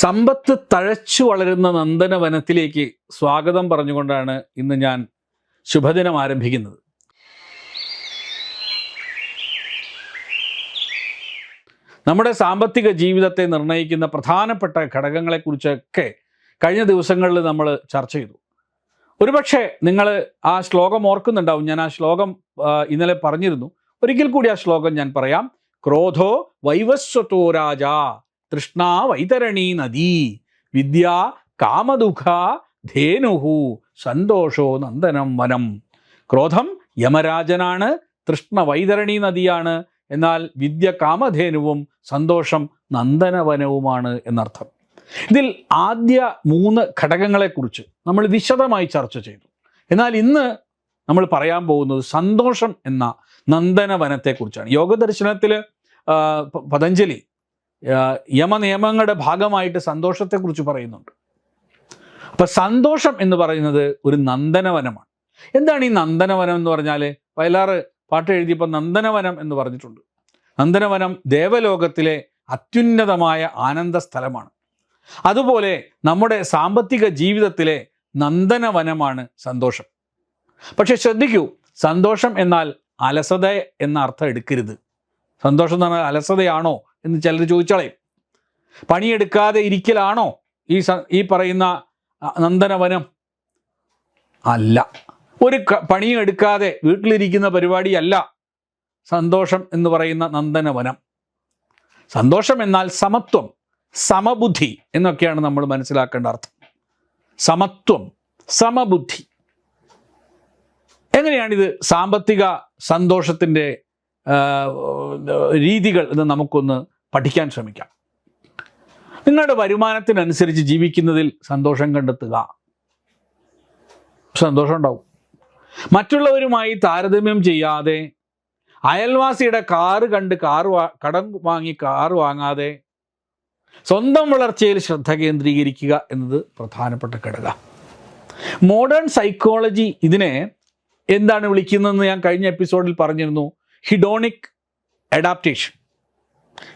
സമ്പത്ത് തഴച്ചു വളരുന്ന നന്ദനവനത്തിലേക്ക് സ്വാഗതം പറഞ്ഞുകൊണ്ടാണ് ഇന്ന് ഞാൻ ശുഭദിനം ആരംഭിക്കുന്നത്. നമ്മുടെ സാമ്പത്തിക ജീവിതത്തെ നിർണയിക്കുന്ന പ്രധാനപ്പെട്ട ഘടകങ്ങളെക്കുറിച്ചൊക്കെ കഴിഞ്ഞ ദിവസങ്ങളിൽ നമ്മൾ ചർച്ച ചെയ്തു. ഒരുപക്ഷെ നിങ്ങൾ ആ ശ്ലോകം ഓർക്കുന്നുണ്ടാവും. ഞാൻ ആ ശ്ലോകം ഇന്നലെ പറഞ്ഞിരുന്നു. ഒരിക്കൽ കൂടി ആ ശ്ലോകം ഞാൻ പറയാം. ക്രോധോ വൈവസ്വത്തോ രാജ തൃഷ്ണ വൈതരണി നദീ. വിദ്യ കാമദുഖ ധേനുഹു സന്തോഷോ നന്ദനം വനം. ക്രോധം യമരാജനാണ്. തൃഷ്ണ വൈതരണി നദിയാണ്. എന്നാൽ വിദ്യ കാമധേനുവും സന്തോഷം നന്ദനവനവുമാണ് എന്നർത്ഥം. ഇതിൽ ആദ്യ മൂന്ന് ഘടകങ്ങളെക്കുറിച്ച് നമ്മൾ വിശദമായി ചർച്ച ചെയ്തു. എന്നാൽ ഇന്ന് നമ്മൾ പറയാൻ പോകുന്നത് സന്തോഷം എന്ന നന്ദനവനത്തെക്കുറിച്ചാണ്. യോഗദർശനത്തിൽ പതഞ്ജലി യമനിയമങ്ങളുടെ ഭാഗമായിട്ട് സന്തോഷത്തെക്കുറിച്ച് പറയുന്നുണ്ട്. അപ്പൊ സന്തോഷം എന്ന് പറയുന്നത് ഒരു നന്ദനവനമാണ്. എന്താണ് ഈ നന്ദനവനം എന്ന് പറഞ്ഞാൽ വയലാറ് പാട്ട് എഴുതിയപ്പോൾ നന്ദനവനം എന്ന് പറഞ്ഞിട്ടുണ്ട്. നന്ദനവനം ദേവലോകത്തിലെ അത്യുന്നതമായ ആനന്ദ സ്ഥലമാണ്. അതുപോലെ നമ്മുടെ സാമ്പത്തിക ജീവിതത്തിലെ നന്ദനവനമാണ് സന്തോഷം. പക്ഷെ ശ്രദ്ധിക്കൂ സന്തോഷം എന്നാൽ അലസത എന്ന അർത്ഥം എടുക്കരുത്. സന്തോഷം എന്ന് പറഞ്ഞാൽ അലസതയാണോ എന്ന് ചിലർ ചോദിച്ചളയും. പണിയെടുക്കാതെ ഇരിക്കലാണോ ഈ ഈ പറയുന്ന നന്ദനവനം? അല്ല. ഒരു പണിയും എടുക്കാതെ വീട്ടിലിരിക്കുന്ന പരിപാടിയല്ല സന്തോഷം എന്ന് പറയുന്ന നന്ദനവനം. സന്തോഷം എന്നാൽ സമത്വം സമബുദ്ധി എന്നൊക്കെയാണ് നമ്മൾ മനസ്സിലാക്കേണ്ട അർത്ഥം. സമത്വം സമബുദ്ധി. എങ്ങനെയാണിത് സാമ്പത്തിക സന്തോഷത്തിന്റെ രീതികൾ എന്ന് നമുക്കൊന്ന് പഠിക്കാൻ ശ്രമിക്കാം. നിങ്ങളുടെ വരുമാനത്തിനനുസരിച്ച് ജീവിക്കുന്നതിൽ സന്തോഷം കണ്ടെത്തുക. സന്തോഷം ഉണ്ടാവും. മറ്റുള്ളവരുമായി താരതമ്യം ചെയ്യാതെ അയൽവാസിയുടെ കാറ് കണ്ട് കാറ് കടം വാങ്ങി കാറ് വാങ്ങാതെ സ്വന്തം വളർച്ചയിൽ ശ്രദ്ധ കേന്ദ്രീകരിക്കുക എന്നത് പ്രധാനപ്പെട്ട ഘടക. മോഡേൺ സൈക്കോളജി ഇതിനെ എന്താണ് വിളിക്കുന്നതെന്ന് ഞാൻ കഴിഞ്ഞ എപ്പിസോഡിൽ പറഞ്ഞിരുന്നു. ഹിഡോണിക് അഡാപ്റ്റേഷൻ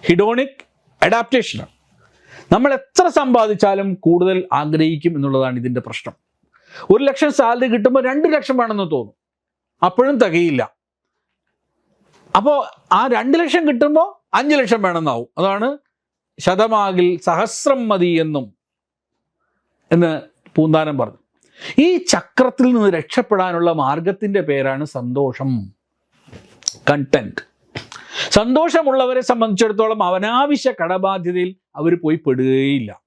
ഹിഡോണിക് അഡാപ്റ്റേഷനാണ് നമ്മൾ എത്ര സമ്പാദിച്ചാലും കൂടുതൽ ആഗ്രഹിക്കും എന്നുള്ളതാണ് ഇതിന്റെ പ്രശ്നം. ഒരു ലക്ഷം സാലറി കിട്ടുമ്പോൾ രണ്ട് ലക്ഷം വേണമെന്ന് തോന്നും. അപ്പോഴും തികയില്ല. അപ്പോൾ ആ രണ്ട് ലക്ഷം കിട്ടുമ്പോൾ അഞ്ച് ലക്ഷം വേണമെന്നാവും. അതാണ് ശതമാകിൽ സഹസ്രം മതി എന്നും എന്ന് പൂന്താനം പറഞ്ഞു. ഈ ചക്രത്തിൽ നിന്ന് രക്ഷപ്പെടാനുള്ള മാർഗത്തിന്റെ പേരാണ് സന്തോഷം. കണ്ടന്റ് സന്തോഷമുള്ളവരെ സംബന്ധിച്ചിടത്തോളം അവനാവശ്യ കടബാധ്യതയിൽ അവർ പോയി പെടുകയില്ല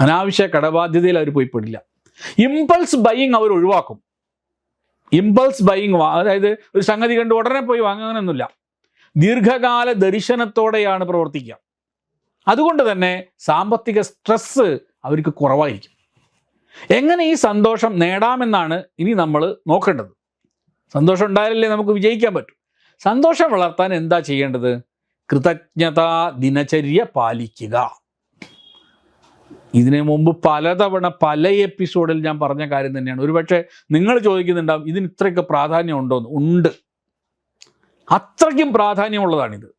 അനാവശ്യ കടബാധ്യതയിൽ അവർ പോയി പെടില്ല ഇമ്പൾസ് ബൈയിങ് അവർ ഒഴിവാക്കും ഇമ്പൾസ് ബൈയിങ് അതായത് ഒരു സംഗതി കണ്ട് ഉടനെ പോയി വാങ്ങാനൊന്നുമില്ല. ദീർഘകാല ദർശനത്തോടെയാണ് പ്രവർത്തിക്കുക. അതുകൊണ്ട് തന്നെ സാമ്പത്തിക സ്ട്രെസ് അവർക്ക് കുറവായിരിക്കും. എങ്ങനെ ഈ സന്തോഷം നേടാമെന്നാണ് ഇനി നമ്മൾ നോക്കേണ്ടത്. സന്തോഷം ഉണ്ടായാലല്ലേ നമുക്ക് വിജയിക്കാൻ പറ്റും. സന്തോഷം വളർത്താൻ എന്താ ചെയ്യേണ്ടത്? കൃതജ്ഞതാ ദിനചര്യ പാലിക്കുക. ഇതിനു മുമ്പ് പലതവണ പല എപ്പിസോഡിൽ ഞാൻ പറഞ്ഞ കാര്യം തന്നെയാണ്. ഒരുപക്ഷെ നിങ്ങൾ ചോദിക്കുന്നുണ്ടാവും ഇതിന് ഇത്രയൊക്കെ പ്രാധാന്യം ഉണ്ടോന്ന്. ഉണ്ട്. അത്രയ്ക്കും പ്രാധാന്യമുള്ളതാണിത്.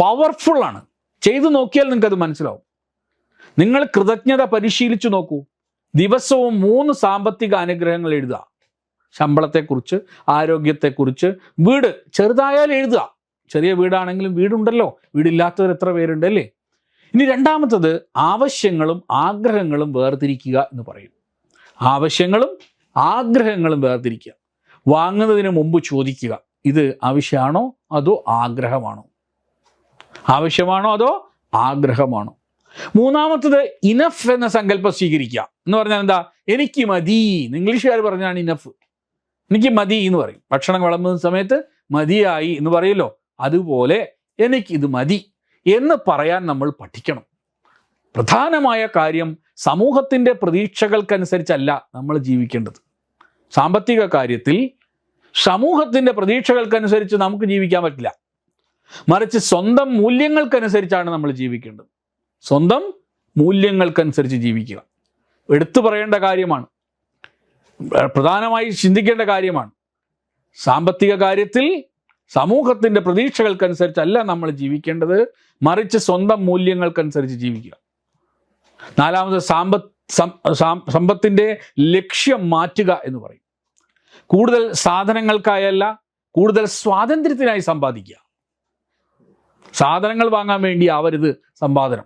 പവർഫുള്ളാണ് ചെയ്തു നോക്കിയാൽ നിങ്ങൾക്കത് മനസ്സിലാവും. നിങ്ങൾ കൃതജ്ഞത പരിശീലിച്ചു നോക്കൂ. ദിവസവും മൂന്ന് സാമ്പത്തിക അനുഗ്രഹങ്ങൾ എഴുതുക. ശമ്പളത്തെക്കുറിച്ച് ആരോഗ്യത്തെക്കുറിച്ച് വീട് ചെറുതായാലും എഴുതുക. ചെറിയ വീടാണെങ്കിലും വീടുണ്ടല്ലോ. വീടില്ലാത്തവർ എത്ര പേരുണ്ട് അല്ലേ? ഇനി രണ്ടാമത്തത് ആവശ്യങ്ങളും ആഗ്രഹങ്ങളും വേർതിരിക്കുക എന്ന് പറയും. ആവശ്യങ്ങളും ആഗ്രഹങ്ങളും വേർതിരിക്കുക. വാങ്ങുന്നതിന് മുമ്പ് ചോദിക്കുക. ഇത് ആവശ്യമാണോ അതോ ആഗ്രഹമാണോ? ആവശ്യമാണോ അതോ ആഗ്രഹമാണോ? മൂന്നാമത്തത് ഇനഫ് എന്ന സങ്കല്പം സ്വീകരിക്കുക. എന്ന് പറഞ്ഞാൽ എന്താ? എനിക്ക് മതി. ഇംഗ്ലീഷുകാർ പറഞ്ഞാണ് ഇനഫ്. എനിക്ക് മതി എന്ന് പറയും. ഭക്ഷണം വിളമ്പുന്ന സമയത്ത് മതിയായി എന്ന് പറയല്ലോ. അതുപോലെ എനിക്കിത് മതി എന്ന് പറയാൻ നമ്മൾ പഠിക്കണം. പ്രധാനമായ കാര്യം സമൂഹത്തിന്റെ പ്രതീക്ഷകൾക്കനുസരിച്ചല്ല നമ്മൾ ജീവിക്കേണ്ടത്. സാമ്പത്തിക കാര്യത്തിൽ സമൂഹത്തിന്റെ പ്രതീക്ഷകൾക്കനുസരിച്ച് നമുക്ക് ജീവിക്കാൻ പറ്റില്ല. മറിച്ച് സ്വന്തം മൂല്യങ്ങൾക്കനുസരിച്ചാണ് നമ്മൾ ജീവിക്കേണ്ടത്. സ്വന്തം മൂല്യങ്ങൾക്കനുസരിച്ച് ജീവിക്കുക. എടുത്തു പറയേണ്ട കാര്യമാണ്. പ്രധാനമായി ചിന്തിക്കേണ്ട കാര്യമാണ്. സാമ്പത്തിക കാര്യത്തിൽ സമൂഹത്തിന്റെ പ്രതീക്ഷകൾക്കനുസരിച്ചല്ല നമ്മൾ ജീവിക്കേണ്ടത്. മറിച്ച് സ്വന്തം മൂല്യങ്ങൾക്കനുസരിച്ച് ജീവിക്കുക. നാലാമത് സാമ്പത്ത് സമ്പത്തിന്റെ ലക്ഷ്യം മാറ്റുക എന്ന് പറയും. കൂടുതൽ സാധനങ്ങൾക്കായല്ല കൂടുതൽ സ്വാതന്ത്ര്യത്തിനായി സമ്പാദിക്കുക. സാധനങ്ങൾ വാങ്ങാൻ വേണ്ടി ആവരുത് സമ്പാദനം.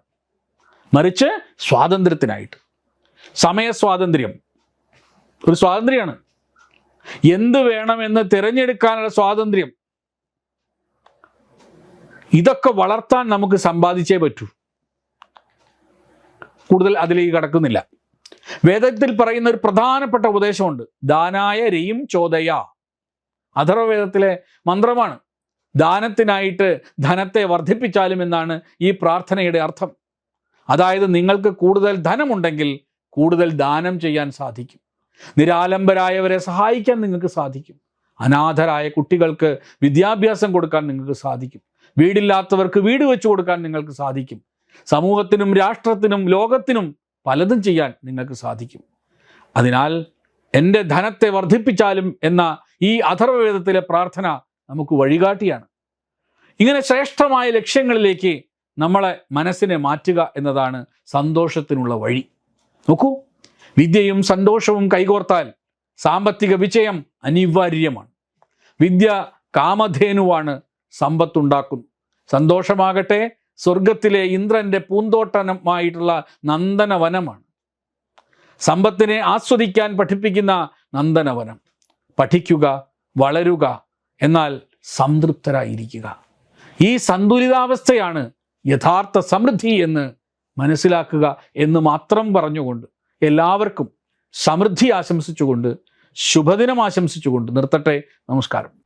മറിച്ച് സ്വാതന്ത്ര്യത്തിനായിട്ട്. സമയ സ്വാതന്ത്ര്യം. ഒരു സ്വാതന്ത്ര്യമാണ്. എന്ത് വേണമെന്ന് തിരഞ്ഞെടുക്കാനുള്ള സ്വാതന്ത്ര്യം ഇതൊക്കെ വളർത്താൻ നമുക്ക് സമ്പാദിച്ചേ പറ്റൂ. കൂടുതൽ അതിലേക്ക് കടക്കുന്നില്ല. വേദത്തിൽ പറയുന്ന ഒരു പ്രധാനപ്പെട്ട ഉപദേശമുണ്ട്. ദാനായ രയും ചോദയ. അഥർവവേദത്തിലെ മന്ത്രമാണ്. ദാനത്തിനായിട്ട് ധനത്തെ വർദ്ധിപ്പിച്ചാലും എന്നാണ് ഈ പ്രാർത്ഥനയുടെ അർത്ഥം. അതായത് നിങ്ങൾക്ക് കൂടുതൽ ധനമുണ്ടെങ്കിൽ കൂടുതൽ ദാനം ചെയ്യാൻ സാധിക്കും. നിരാലംബരായവരെ സഹായിക്കാൻ നിങ്ങൾക്ക് സാധിക്കും. അനാഥരായ കുട്ടികൾക്ക് വിദ്യാഭ്യാസം കൊടുക്കാൻ നിങ്ങൾക്ക് സാധിക്കും. വീടില്ലാത്തവർക്ക് വീട് വെച്ചു കൊടുക്കാൻ നിങ്ങൾക്ക് സാധിക്കും. സമൂഹത്തിനും രാഷ്ട്രത്തിനും ലോകത്തിനും പലതും ചെയ്യാൻ നിങ്ങൾക്ക് സാധിക്കും. അതിനാൽ എന്റെ ധനത്തെ വർദ്ധിപ്പിച്ചാലും എന്ന ഈ അഥർവവേദത്തിലെ പ്രാർത്ഥന നമുക്ക് വഴികാട്ടിയാണ്. ഇങ്ങനെ ശ്രേഷ്ഠമായ ലക്ഷ്യങ്ങളിലേക്ക് നമ്മളെ മനസ്സിനെ മാറ്റുക എന്നതാണ് സന്തോഷത്തിനുള്ള വഴി. നോക്കൂ. വിദ്യയും സന്തോഷവും കൈകോർത്താൽ സാമ്പത്തിക വിജയം അനിവാര്യമാണ്. വിദ്യ കാമധേനുവാണ് സമ്പത്തുണ്ടാക്കുന്നു. സന്തോഷമാകട്ടെ സ്വർഗത്തിലെ ഇന്ദ്രന്റെ പൂന്തോട്ടനമായിട്ടുള്ള നന്ദനവനമാണ്. സമ്പത്തിനെ ആസ്വദിക്കാൻ പഠിപ്പിക്കുന്ന നന്ദനവനം. പഠിക്കുക വളരുക എന്നാൽ സംതൃപ്തരായിരിക്കുക. ഈ സന്തുലിതാവസ്ഥയാണ് യഥാർത്ഥ സമൃദ്ധി എന്ന് മനസ്സിലാക്കുക എന്ന് മാത്രം പറഞ്ഞുകൊണ്ട് എല്ലാവർക്കും സമൃദ്ധി ആശംസിച്ചുകൊണ്ട് ശുഭദിനം ആശംസിച്ചുകൊണ്ട് നിർത്തട്ടെ. നമസ്കാരം.